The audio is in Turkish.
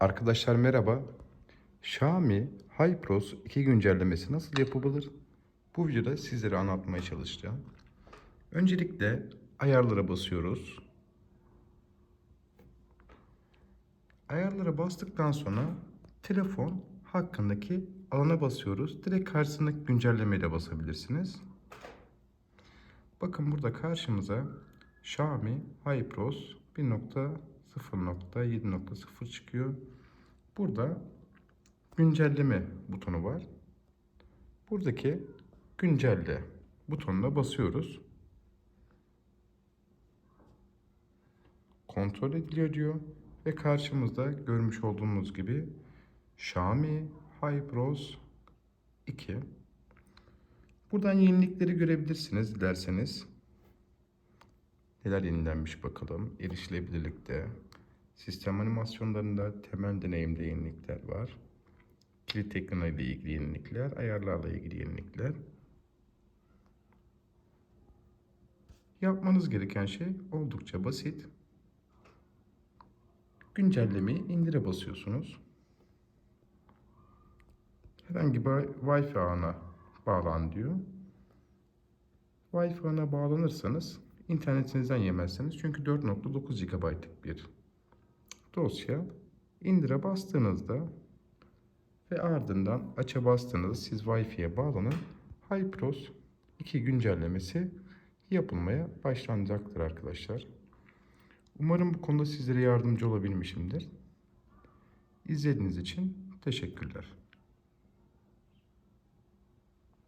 Arkadaşlar merhaba. Xiaomi HiPros 2 güncellemesi nasıl yapılır? Bu videoda sizlere anlatmaya çalışacağım. Öncelikle ayarlara basıyoruz. Ayarlara bastıktan sonra telefon hakkındaki alana basıyoruz. Direkt karşısındaki güncellemeyi de basabilirsiniz. Bakın burada karşımıza Xiaomi HiPros 1. 0.7.0 çıkıyor. Burada güncelleme butonu var. Buradaki güncelle butonuna basıyoruz. Kontrol ediliyor diyor ve karşımızda görmüş olduğumuz gibi Xiaomi HyperOS 2. Buradan yenilikleri görebilirsiniz dilerseniz. Neler yenilenmiş bakalım. Erişilebilirlikte, sistem animasyonlarında, temel deneyimde yenilikler var. Kilit ile ilgili yenilikler, ayarlarla ilgili yenilikler. Yapmanız gereken şey oldukça basit. Güncellemeyi indire basıyorsunuz. Herhangi bir Wi-Fi ağına bağlan diyor. Wi-Fi ağına bağlanırsanız internetinizden yemezsiniz. Çünkü 4.9 GB'lık bir dosya. İndire bastığınızda ve ardından aça bastığınızda siz Wi-Fi'ye bağlanın. HyPros 2 güncellemesi yapılmaya başlanacaktır arkadaşlar. Umarım bu konuda sizlere yardımcı olabilmişimdir. İzlediğiniz için teşekkürler.